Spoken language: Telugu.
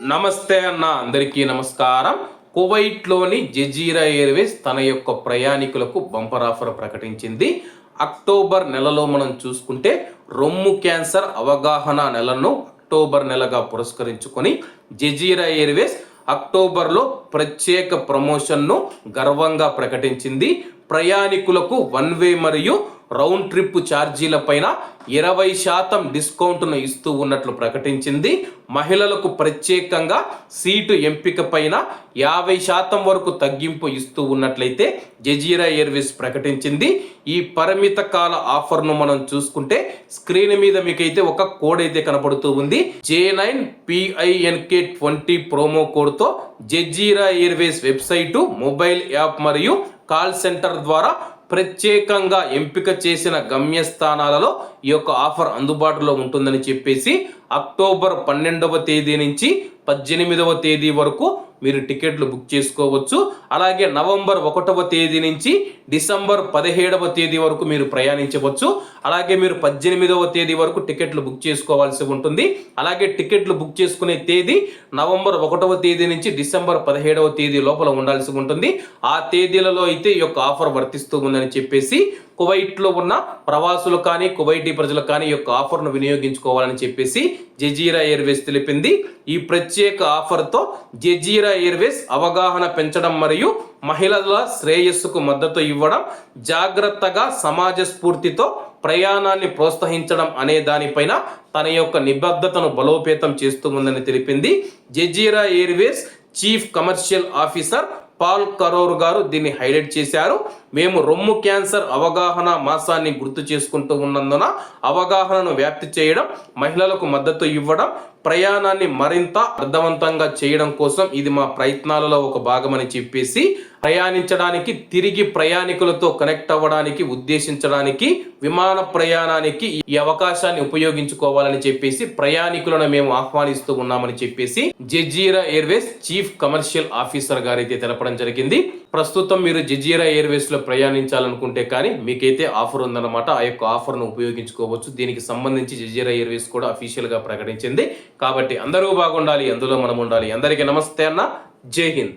నమస్తే అన్న అందరికీ నమస్కారం. కువైట్లోని జజీరా ఎయిర్వేస్ తన యొక్క ప్రయాణికులకు బంపర్ ఆఫర్ ప్రకటించింది. అక్టోబర్ నెలలో మనం చూసుకుంటే రొమ్ము క్యాన్సర్ అవగాహన నెలను అక్టోబర్ నెలగా పురస్కరించుకొని జజీరా ఎయిర్వేస్ అక్టోబర్లో ప్రత్యేక ప్రమోషన్ను గర్వంగా ప్రకటించింది. ప్రయాణికులకు వన్ వే మరియు రౌండ్ ట్రిప్ ఛార్జీల పైన ఇరవై శాతం డిస్కౌంట్ను ఇస్తూ ఉన్నట్లు ప్రకటించింది. మహిళలకు ప్రత్యేకంగా సీటు ఎంపిక పైన యాభై శాతం వరకు తగ్గింపు ఇస్తూ ఉన్నట్లయితే జజీరా ఎయిర్వేస్ ప్రకటించింది. ఈ పరిమిత కాల ఆఫర్ను మనం చూసుకుంటే స్క్రీన్ మీద మీకైతే ఒక కోడ్ అయితే కనపడుతూ ఉంది. J nine P I N K twenty promo కోడ్తో Jazeera airways website mobile app మరియు కాల్ సెంటర్ ద్వారా ప్రత్యేకంగా ఎంపిక చేసిన గమ్యస్థానాలలో ఈ యొక్క ఆఫర్ అందుబాటులో ఉంటుందని చెప్పేసి అక్టోబర్ పన్నెండవ తేదీ నుంచి పద్దెనిమిదవ తేదీ వరకు మీరు టికెట్లు బుక్ చేసుకోవచ్చు. అలాగే నవంబర్ ఒకటవ తేదీ నుంచి డిసెంబర్ పదిహేడవ తేదీ వరకు మీరు ప్రయాణించవచ్చు. అలాగే మీరు పద్దెనిమిదవ తేదీ వరకు టికెట్లు బుక్ చేసుకోవాల్సి ఉంటుంది. అలాగే టికెట్లు బుక్ చేసుకునే తేదీ నవంబర్ ఒకటవ తేదీ నుంచి డిసెంబర్ పదిహేడవ తేదీ లోపల ఉండాల్సి ఉంటుంది. ఆ తేదీలలో అయితే ఈ యొక్క ఆఫర్ వర్తిస్తూ ఉందని చెప్పేసి కువైట్లో ఉన్న ప్రవాసులు కానీ కువైటీ ప్రజలు కానీ ఈ యొక్క ఆఫర్ను వినియోగించుకోవాలని చెప్పేసి జజీరా ఎయిర్వేస్ తెలిపింది. ఈ ప్రత్యేక ఆఫర్తో జజీరా ఎయిర్వేస్ అవగాహన పెంచడం మరియు మహిళల శ్రేయస్సుకు మద్దతు ఇవ్వడం జాగ్రత్తగా సమాజ స్ఫూర్తితో ప్రయాణాన్ని ప్రోత్సహించడం అనే దానిపైన తన యొక్క నిబద్ధతను బలోపేతం చేస్తూ ఉందని తెలిపింది. Jazeera airways chief commercial officer Paul Karor garu దీన్ని హైలైట్ చేశారు. మేము రొమ్ము క్యాన్సర్ అవగాహన మాసాన్ని గుర్తు చేసుకుంటూ ఉన్నందున అవగాహనను వ్యాప్తి చేయడం మహిళలకు మద్దతు ఇవ్వడం ప్రయాణాన్ని మరింత అర్థవంతంగా చేయడం కోసం ఇది మా ప్రయత్నాలలో ఒక భాగమని చెప్పేసి ప్రయాణించడానికి తిరిగి ప్రయాణికులతో కనెక్ట్ అవ్వడానికి ఉద్దేశించడానికి విమాన ప్రయాణానికి ఈ అవకాశాన్ని ఉపయోగించుకోవాలని చెప్పేసి ప్రయాణికులను మేము ఆహ్వానిస్తూ ఉన్నామని చెప్పేసి Jazeera airways chief commercial officer గారైతే తెలపడం జరిగింది. ప్రస్తుతం మీరు జజీరా ఎయిర్వేస్లో ప్రయాణించాలనుకుంటే కానీ మీకైతే ఆఫర్ ఉందన్నమాట. ఆ యొక్క ఆఫర్ను ఉపయోగించుకోవచ్చు. దీనికి సంబంధించి జజీరా ఎయిర్వేస్ కూడా అఫీషియల్గా ప్రకటించింది. కాబట్టి అందరూ బాగుండాలి అందులో మనం ఉండాలి. అందరికీ నమస్తే అన్న. జై హింద్.